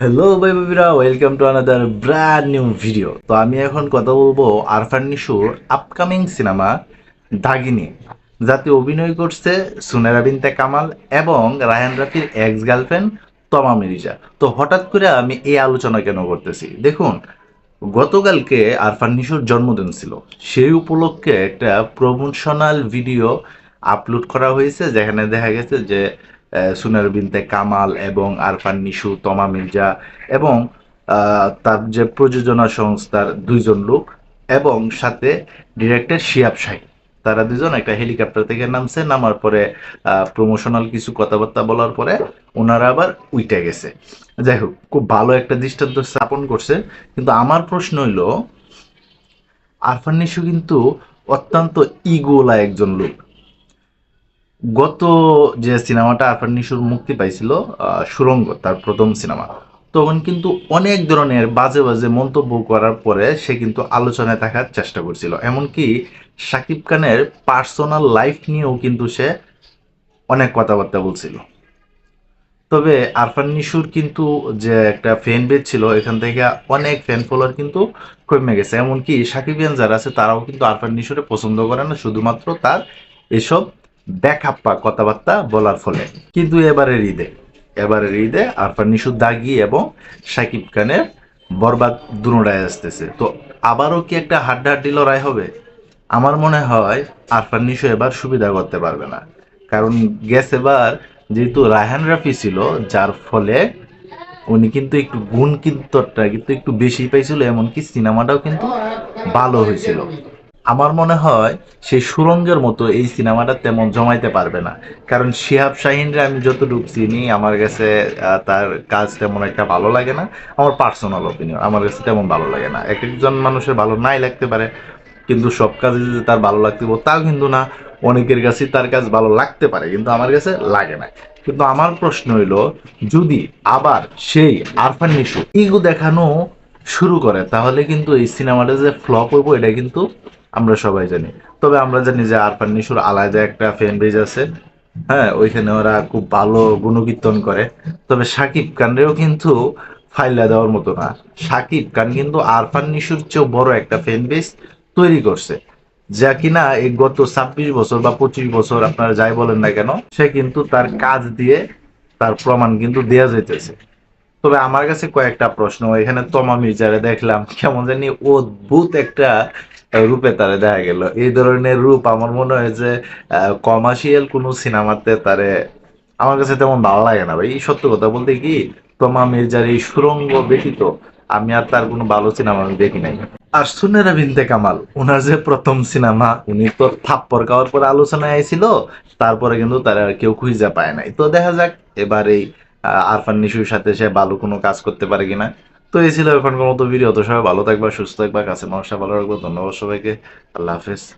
Hello ভাই বাবিরা welcome to another brand new video তো আমি এখন কথা বলব আরফান নিশুর আপকামিং সিনেমা দাগিনী, যাতে অভিনয় করছে সুনেরা বিনতে কামাল এবং রায়ান রাফির এক্স গার্লফ্রেন্ড তমা মিরিজা। তো হঠাৎ করে আমি এই আলোচনা কেন করতেছি? দেখুন, গতকালকে আরফান নিশুর জন্মদিন ছিল। সেই উপলক্ষে একটা প্রমোশনাল ভিডিও আপলোড করা হয়েছে, যেখানে দেখা গেছে যে সুনার বিনতে কামাল এবং আরফান নিশু, তমা মির্জা এবং তার যে প্রযোজনা সংস্থার দুইজন লোক এবং সাথে ডিরেক্টর শিয়াব শাহী। তারা দুজন একটা হেলিকপ্টার থেকে নামছে, নামার পরে প্রমোশনাল কিছু কথাবার্তা বলার পরে ওনারা আবার উইটে গেছে। যাই হোক, খুব ভালো একটা দৃষ্টান্ত স্থাপন করছে। কিন্তু আমার প্রশ্ন হইল, আরফান নিশু কিন্তু অত্যন্ত ইগোলা একজন লোক। গত যে সিনেমাটা আরফান নিশুর মুক্তি পাইছিল সুরঙ্গ, তার প্রথম সিনেমা, তখন কিন্তু অনেক ধরনের বাজে বাজে মন্তব্য করার পরে সে কিন্তু আলোচনায় থাকার চেষ্টা করছিল। এমনকি শাকিব খানের পার্সোনাল লাইফ নিয়েও কিন্তু সে অনেক কথাবার্তা বলছিল। তবে আরফান নিশুর কিন্তু যে একটা ফ্যান বেজ ছিল, এখান থেকে অনেক ফ্যান ফলোয়ার কিন্তু কমে গেছে। এমনকি সাকিব সাকিবিয়ান যারা আছে, তারাও কিন্তু আরফান নিশুরে পছন্দ করে না, শুধুমাত্র তার এসব ব্যাকআপ্পা কথাবার্তা বলার ফলে। কিন্তু এবারের ঈদে এবারের ঈদে আরফান নিশু দাগি এবং সাকিব খানের বরবাদ দুনোটায় আসতেছে। তো আবারও কি একটা হাড্ডাহাড্ডি লড়াই হবে? আমার মনে হয় আরফান নিশু এবার সুবিধা করতে পারবে না। কারণ গ্যাস এবার যেহেতু রায়হান রাফি ছিল, যার ফলে উনি কিন্তু একটু গুণ কিন্তু একটু বেশি পাইছিল, এমনকি সিনেমাটাও কিন্তু ভালো হয়েছিল। আমার মনে হয় সেই সুরঙ্গের মতো এই সিনেমাটা তেমন জমাইতে পারবে না। কারণ শিহাব শাহিনরে আমি যতটুকু চিনি, আমার কাছে তার কাজ তেমন একটা ভালো লাগে না। আমার পার্সোনাল ওপিনিয়ন আমার কাছে তেমন ভালো লাগে না। এক একজন মানুষের ভালো নাই লাগতে পারে, কিন্তু সব কাজে যে তার ভালো লাগতে তাও কিন্তু না। অনেকের কাছে তার কাজ ভালো লাগতে পারে, কিন্তু আমার কাছে লাগে না। কিন্তু আমার প্রশ্ন হইল, যদি আবার সেই আরফান নিশু ইগো দেখানো শুরু করে, তাহলে কিন্তু এই সিনেমাটা যে ফ্লপ হইব, এটা কিন্তু আমরা সবাই জানি। তবে আমরা জানি যে আরফান নিশুর আলাদা একটা ফ্যান বেজ আছে। হ্যাঁ ওইখানে ওরা খুব ভালো গুণকীর্তন করে। তবে সাকিব খানরেও কিন্তু ফাইলা দেওয়ার মতো না। সাকিব খান কিন্তু আরফান নিশুর চেয়েও বড় একটা ফ্যান বেজ তৈরি করছে। যা কিনা এই গত ছাব্বিশ বছর বা পঁচিশ বছর আপনারা যাই বলেন না কেন, সে কিন্তু তার কাজ দিয়ে তার প্রমাণ কিন্তু দেয়া যাইতেছে। তবে আমার কাছে কয়েকটা প্রশ্ন। এখানে তমা মির্জারে দেখলাম, কেমন জানি অদ্ভুত একটা রূপে তারে দেখা গেল। এই ধরনের রূপ আমার মনে হয় যে কমার্শিয়াল কোনো সিনেমাতে তারে আমার কাছে তেমন ভালো লাগে না ভাই। এই সত্য কথা বলতে কি, তমা মির্জার এই সুরঙ্গ ব্যতীত আমি আর তার কোনো ভালো সিনেমা আমি দেখি নাই। আর সুনেরা বিনতে কামাল ওনার যে প্রথম সিনেমা, উনি তো থাপ্পর খাওয়ার পরে আলোচনায় আইছিল, তারপরে কিন্তু তারা আর কেউ খুঁজে পায় নাই। তো দেখা যাক, এবার এই আরফান নিশুর সাথে সে ভালো কোনো কাজ করতে পারে কিনা। তো এই ছিল এখনকার মতো ভিডিও। তো সবাই ভালো থাকবা, সুস্থ থাকবা, কাছে মানুষটা ভালো রাখব। ধন্যবাদ সবাইকে। আল্লাহ হাফেজ।